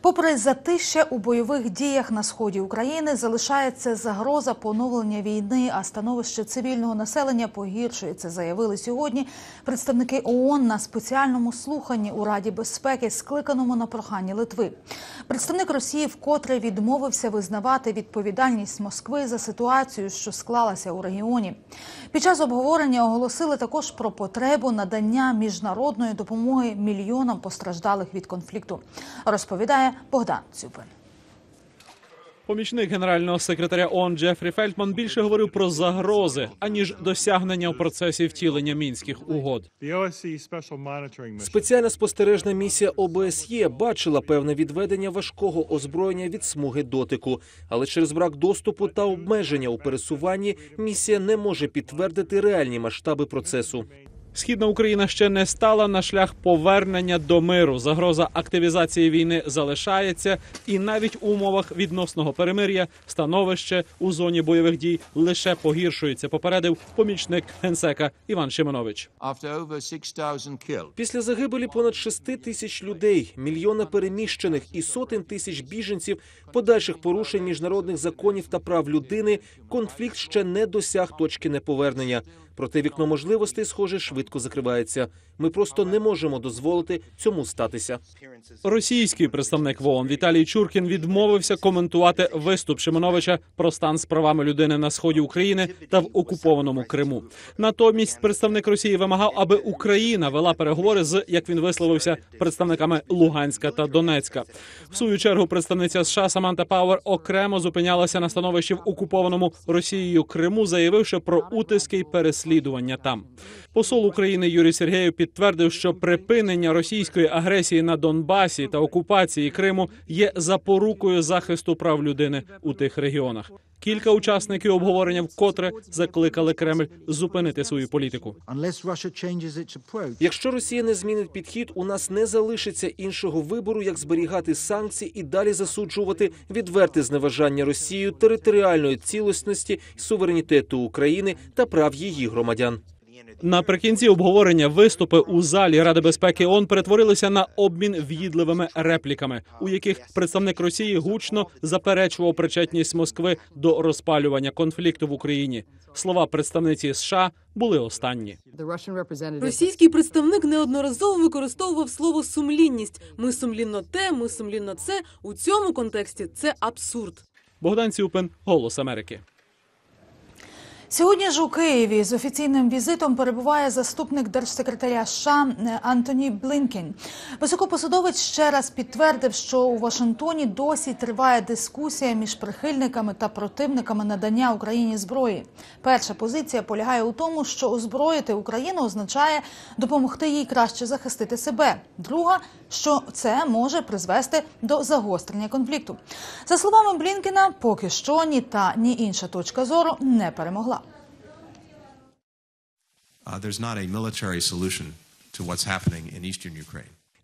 Попри затище у бойових діях на сході України, залишається загроза поновлення війни, а становище цивільного населення погіршується. Заявили сьогодні представники ООН на спеціальному слуханні у Раді безпеки, скликаному на прохання Литви. Представник Росії вкотре відмовився визнавати відповідальність Москви за ситуацію, що склалася у регіоні. Під час обговорення оголосили також про потребу надання міжнародної допомоги мільйонам постраждалих від конфлікту. Розповідає Богдан Цюпин. Помічник генерального секретаря ООН Джефрі Фельдман більше говорив про загрози аніж досягнення у процесі втілення мінських угод. Спеціальна спостережна місія ОБСЄ бачила певне відведення важкого озброєння від смуги дотику, але через брак доступу та обмеження у пересуванні місія не може підтвердити реальні масштаби процесу. Східна Україна ще не стала на шлях повернення до миру. Загроза активізації війни залишається, і навіть у умовах відносного перемир'я становище у зоні бойових дій лише погіршується. Попередив помічник генсека Іван Шимонович. after over 6,000 killed. Після загибелі понад 6 тисяч людей, мільйона переміщених і сотень тисяч біженців, подальших порушень міжнародних законів та прав людини, конфлікт ще не досяг точки неповернення. Проте вікно можливостей, схоже, швидко закривається. Ми просто не можемо дозволити цьому статися. Російський представник в Віталій Чуркін відмовився коментувати виступ Шимоновича про стан з правами людини на сході України та в окупованому Криму. Натомість представник Росії вимагав, аби Україна вела переговори з як він висловився представниками Луганська та Донецька. В свою чергу представниця США Саманта Пауер окремо зупинялася на становищі в окупованому Росією Криму, заявивши про утиски й переслідування там. Посол України Юрій Сергеєв підтвердив, що припинення російської агресії на Донбасі та окупації Криму є запорукою захисту прав людини у тих регіонах. Кілька учасників обговорення вкотре закликали Кремль зупинити свою політику. Якщо Росія не змінить підхід, у нас не залишиться іншого вибору, як зберігати санкції і далі засуджувати відверте зневажання Росією територіальної цілісності суверенітету України та прав її громадян. Наприкінці обговорення виступи у залі Ради безпеки ООН перетворилися на обмін в'їдливими репліками, у яких представник Росії гучно заперечував причетність Москви до розпалювання конфлікту в Україні. Слова представниці США були останні. Російський представник неодноразово використовував слово сумлінність. Ми сумлінно те, ми сумлінно це. У цьому контексті це абсурд. Богдан Цюпин, Голос Америки. Сьогодні ж у Києві з офіційним візитом перебуває заступник держсекретаря США Антоні Блінкен. Високопосадовець ще раз підтвердив, що у Вашингтоні досі триває дискусія між прихильниками та противниками надання Україні зброї. Перша позиція полягає у тому, що озброїти Україну означає допомогти їй краще захистити себе. Друга, що це може призвести до загострення конфлікту. За словами Блінкена, поки що ні та ні інша точка зору не перемогла. Uh.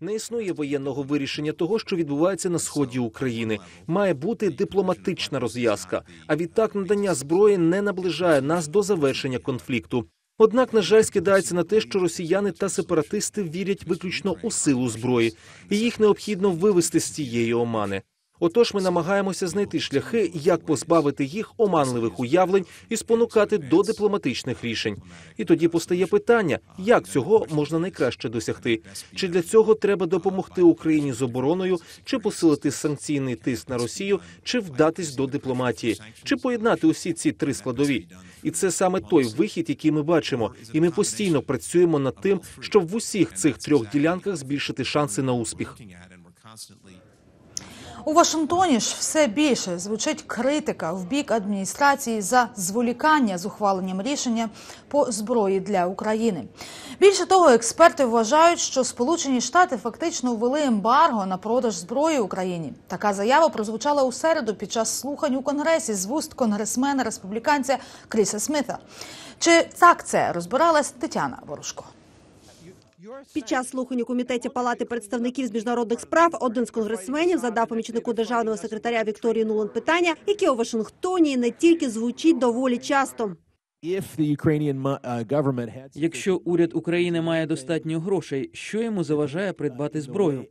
Не існує воєнного вирішення того, що відбувається на сході України. Має бути дипломатична розв'язка. А відтак надання зброї не наближає нас до завершення конфлікту. Однак, на жаль, скидається на те, що росіяни та сепаратисти вірять виключно у силу зброї, і їх необхідно вивести з цієї омани. Отож, ми намагаємося знайти шляхи, як позбавити їх оманливих уявлень і спонукати до дипломатичних рішень. І тоді постає питання, як цього можна найкраще досягти? Чи для цього треба допомогти Україні з обороною, чи посилити санкційний тиск на Росію, чи вдатись до дипломатії, чи поєднати усі ці три складові? І це саме той вихід, який ми бачимо, і ми постійно працюємо над тим, щоб в усіх цих трьох ділянках збільшити шанси на успіх. У Вашингтоні ж все більше звучить критика в бік адміністрації за зволікання з ухваленням рішення по зброї для України. Більше того, експерти вважають, що Сполучені Штати фактично ввели ембарго на продаж зброї Україні. Така заява прозвучала у середу під час слухань у конгресі з вуст конгресмена республіканця Кріса Сміта. Чи так це розбиралась Тетяна Ворожко? Під час слухань у комітеті Палати представників з міжнародних справ один з конгресменів задав помічнику державного секретаря Вікторії Нуланд питання, яке у Вашингтоні не тільки звучить доволі часто. Якщо уряд України має достатньо грошей, що йому заважає придбати зброю?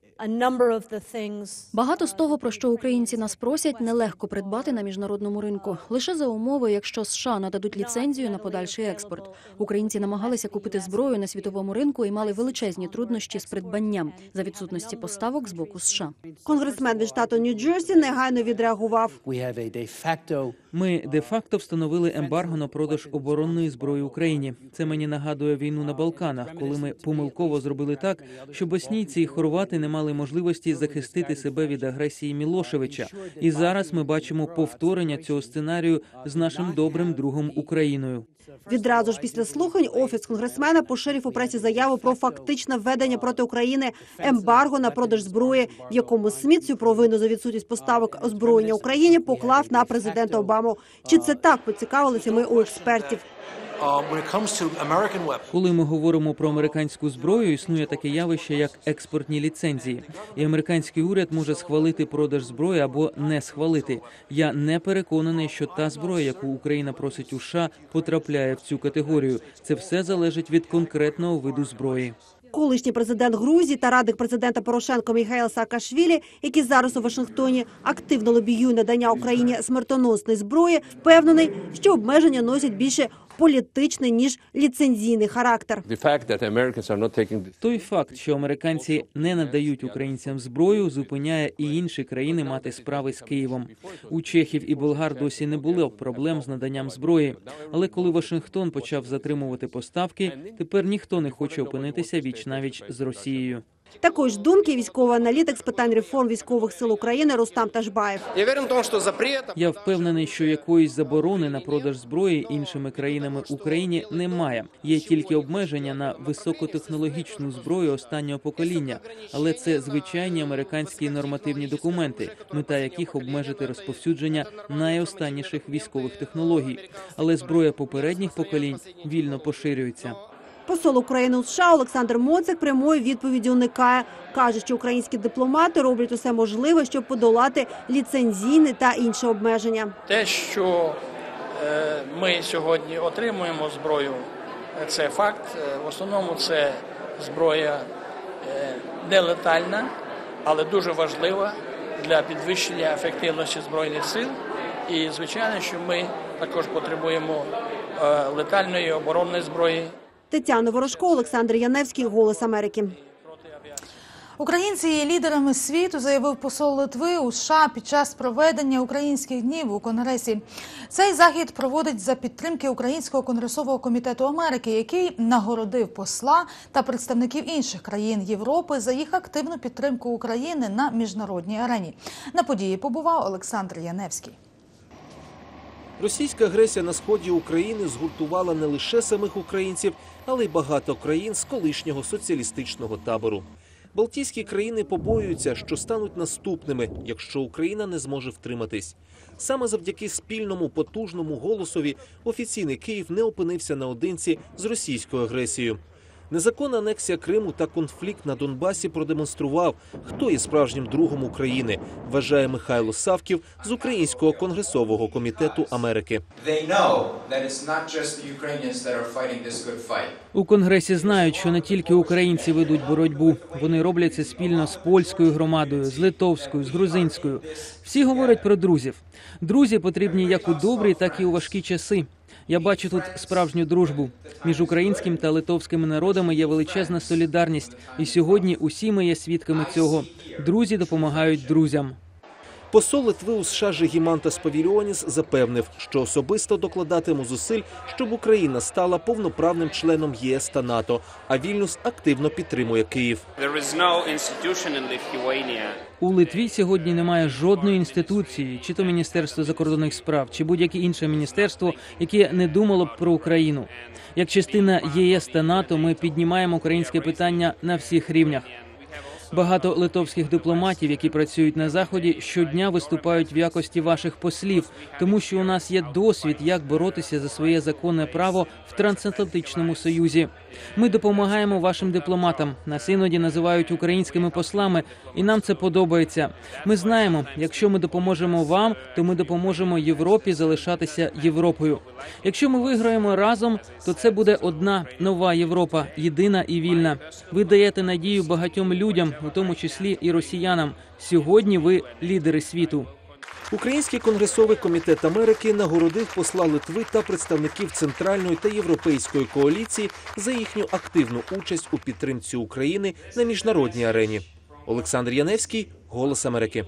Багато з того, про що українці нас просять, нелегко придбати на міжнародному ринку. Лише за умови, якщо США нададуть ліцензію на подальший експорт. Українці намагалися купити зброю на світовому ринку і мали величезні труднощі з придбанням за відсутності поставок з боку США. Конгресмен від штату Нью-Джерсі негайно відреагував. Ми де-факто встановили ембарго на продаж оборонної зброї Україні. Це мені нагадує війну на Балканах, коли ми помилково зробили так, що боснійці і хорвати не мали можливості захистити себе від агресії Мілошевича. І зараз ми бачимо повторення цього сценарію з нашим добрим другом Україною. Відразу ж після слухань офіс конгресмена поширив у пресі заяву про фактичне введення проти України ембарго на продаж зброї, в якому Сміт цю провину за відсутність поставок озброєння Україні поклав на президента Обаму. Чи це так поцікавилися ми у експертів? Коли ми говоримо про американську зброю, існує таке явище, як експортні ліцензії, і американський уряд може схвалити продаж зброї або не схвалити. Я не переконаний, що та зброя, яку Україна просить у США, потрапляє в цю категорію. Це все залежить від конкретного виду зброї. Колишній президент Грузії та радник президента Порошенко Міхайл Саакашвілі, який зараз у Вашингтоні активно лобіює надання Україні смертоносної зброї, впевнений, що обмеження носять більше політичний ніж ліцензійний характер. Той факт, що американці не надають українцям зброю, зупиняє і інші країни мати справи з Києвом. У чехів і болгар досі не було проблем з наданням зброї. Але коли Вашингтон почав затримувати поставки, тепер ніхто не хоче опинитися віч навіч з Росією. Такої ж думки військовий аналітик з питань реформ військових сил України Рустам Ташбаєв. Я уверен в том, что запрета... Я впевнений, що якоїсь заборони на продаж зброї іншими країнами Україні немає. Є тільки обмеження на високотехнологічну зброю останнього покоління, але це звичайні американські нормативні документи, мета яких обмежити розповсюдження найостанніших військових технологій. Але зброя попередніх поколінь вільно поширюється. Посол України у США Олександр Моцик прямої відповіді уникає. Каже, що українські дипломати роблять усе можливе, щоб подолати ліцензійні та інші обмеження. Те, що е, ми сьогодні отримуємо зброю, е, це факт. Е, В основному це зброя нелетальна, але дуже важлива для підвищення ефективності збройних сил. І звичайно, що ми також потребуємо летальної оборонної зброї. Тетяна Ворожко, Олександр Яневський, Голос Америки. Українці є лідерами світу, заявив посол Литви у США під час проведення українських днів у Конгресі. Цей захід проводить за підтримки Українського конгресового комітету Америки, який нагородив посла та представників інших країн Європи за їх активну підтримку України на міжнародній арені. На події побував Олександр Яневський. Російська агресія на сході України згуртувала не лише самих українців, але й багато країн з колишнього соціалістичного табору. Балтійські країни побоюються, що стануть наступними, якщо Україна не зможе втриматись. Саме завдяки спільному потужному голосові офіційний Київ не опинився наодинці з російською агресією. Незаконна анексія Криму та конфлікт на Донбасі продемонстрував, хто є справжнім другом України, вважає Михайло Савків з Українського конгресового комітету Америки. У конгресі знають, що не тільки українці ведуть боротьбу. Вони роблять це спільно з польською громадою, з литовською, з грузинською. Всі говорять про друзів. Друзі потрібні як у добрі, так і у важкі часи. Я бачу тут справжню дружбу між українським та литовськими народами. Є величезна солідарність, і сьогодні усі ми є свідками цього. Друзі допомагають друзям. Посол Литви у США Жигімантас Павіліоніс запевнив, що особисто докладатиме зусиль, щоб Україна стала повноправним членом ЄС та НАТО. А Вільнюс активно підтримує Київ. У Литві сьогодні немає жодної інституції, чи то міністерство закордонних справ, чи будь-яке інше міністерство, яке не думало б про Україну. Як частина ЄС та НАТО, ми піднімаємо українське питання на всіх рівнях. Багато литовських дипломатів, які працюють на заході, щодня виступають в якості ваших послів, тому що у нас є досвід, як боротися за своє законне право в трансатлантичному союзі. Ми допомагаємо вашим дипломатам. Нас іноді називають українськими послами, і нам це подобається. Ми знаємо, якщо ми допоможемо вам, то ми допоможемо Європі залишатися Європою. Якщо ми виграємо разом, то це буде одна нова Європа, єдина і вільна. Ви даєте надію багатьом людям, у тому числі і росіянам. Сьогодні ви лідери світу. Український конгресовий комітет Америки нагородив посла Литви та представників центральної та європейської коаліції за їхню активну участь у підтримці України на міжнародній арені. Олександр Яневський, Голос Америки.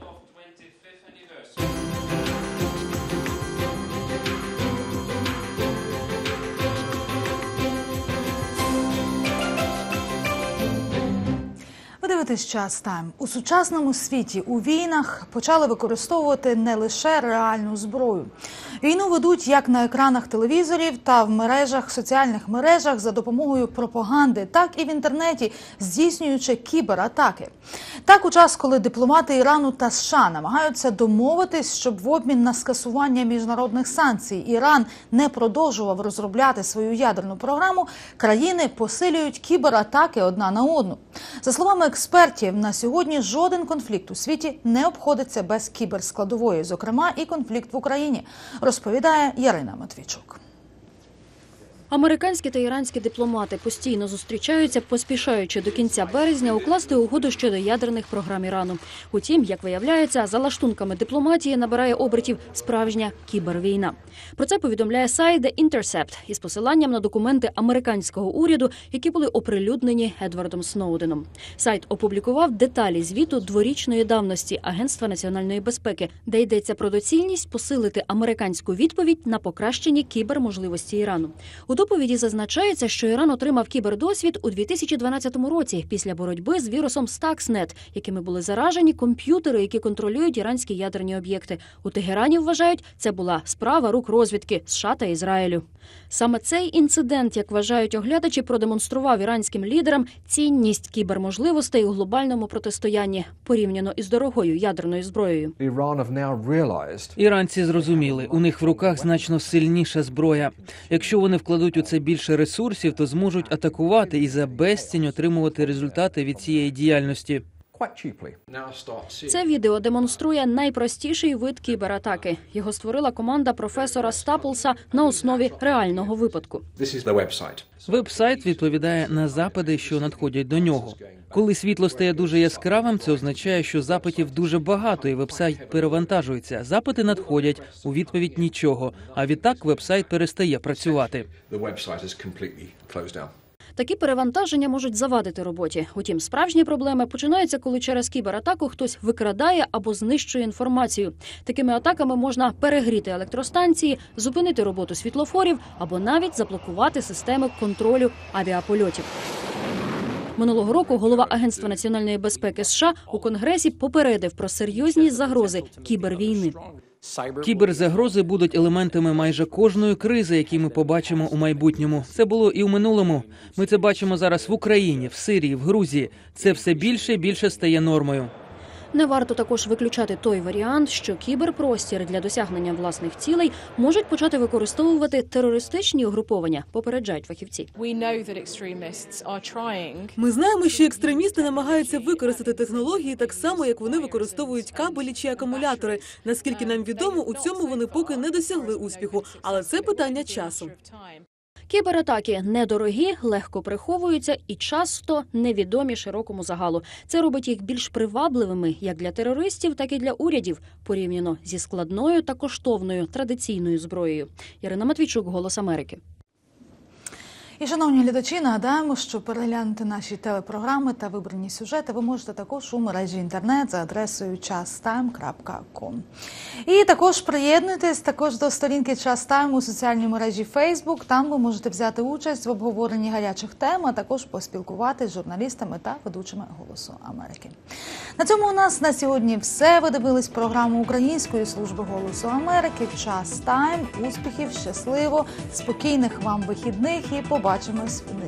Ви дивитесь час тайм у сучасному світі у війнах почали використовувати не лише реальну зброю. Війну ведуть як на екранах телевізорів та в мережах соціальних мережах за допомогою пропаганди, так і в інтернеті, здійснюючи кібератаки. Так, у час, коли дипломати Ірану та США намагаються домовитись, щоб в обмін на скасування міжнародних санкцій Іран не продовжував розробляти свою ядерну програму, країни посилюють кібератаки одна на одну. За словами експертів, на сьогодні жоден конфлікт у світі не обходиться без кіберскладової, зокрема і конфлікт в Україні, розповідає Ярина Матвійчук. Американські та іранські дипломати постійно зустрічаються, поспішаючи до кінця березня укласти угоду щодо ядерних програм Ірану. Утім, як виявляється, за лаштунками дипломатії набирає обертів справжня кібервійна. Про це повідомляє сайт The Intercept із посиланням на документи американського уряду, які були оприлюднені Едвардом Сноуденом. Сайт опублікував деталі звіту дворічної давності Агентства національної безпеки, де йдеться про доцільність посилити американську відповідь на покращення кіберможливості Ірану. У доповіді зазначається, що Іран отримав кібердосвід у 2012 році після боротьби з вірусом Stuxnet, якими були заражені комп'ютери, які контролюють іранські ядерні об'єкти. У Тегерані вважають, це була справа рук розвідки США та Ізраїлю. Саме цей інцидент, як вважають оглядачі, продемонстрував іранським лідерам цінність кіберможливостей у глобальному протистоянні порівняно із дорогою ядерною зброєю. Іранці зрозуміли, у них в руках значно сильніша зброя. Якщо вони вкладуть у це більше ресурсів, то зможуть атакувати і за безцінь отримувати результати від цієї діяльності. Це відео демонструє найпростіший вид кібератаки. Його створила команда професора Стаплса на основі реального випадку. Веб-сайт відповідає на запити, що надходять до нього. Коли світло стає дуже яскравим, це означає, що запитів дуже багато, і веб-сайт перевантажується. Запити надходять у відповідь нічого. А відтак веб-сайт перестає працювати. Такі перевантаження можуть завадити роботі. Утім, справжні проблеми починаються, коли через кібератаку хтось викрадає або знищує інформацію. Такими атаками можна перегріти електростанції, зупинити роботу світлофорів або навіть заблокувати системи контролю авіапольотів. Минулого року голова Агентства національної безпеки США у Конгресі попередив про серйозність загрози кібервійни. Кіберзагрози будуть елементами майже кожної кризи, які ми побачимо у майбутньому. Це було і в минулому. Ми це бачимо зараз в Україні, в Сирії, в Грузії. Це все більше і більше стає нормою. Не варто також виключати той варіант, що кіберпростір для досягнення власних цілей можуть почати використовувати терористичні угруповання, попереджають фахівці. Ми знаємо, що екстремісти намагаються використати технології так само, як вони використовують кабелі чи акумулятори. Наскільки нам відомо, у цьому вони поки не досягли успіху, але це питання часу. Кібератаки недорогі, легко приховуються і часто невідомі широкому загалу. Це робить їх більш привабливими як для терористів, так і для урядів, порівняно зі складною та коштовною традиційною зброєю. Ірина Матвійчук, Голос Америки. І, шановні глядачі, нагадаємо, що переглянути наші телепрограми та вибрані сюжети ви можете також у мережі інтернет за адресою chastime.com. І також приєднуйтесь також до сторінки Частайм у соціальній мережі Facebook. Там ви можете взяти участь в обговоренні гарячих тем, а також поспілкуватися з журналістами та ведучими Голосу Америки. На цьому у нас на сьогодні все. Ви дивились програму Української служби голосу Америки. Час тайм. Успіхів, щасливо, спокійних вам вихідних і побачимось в неділю.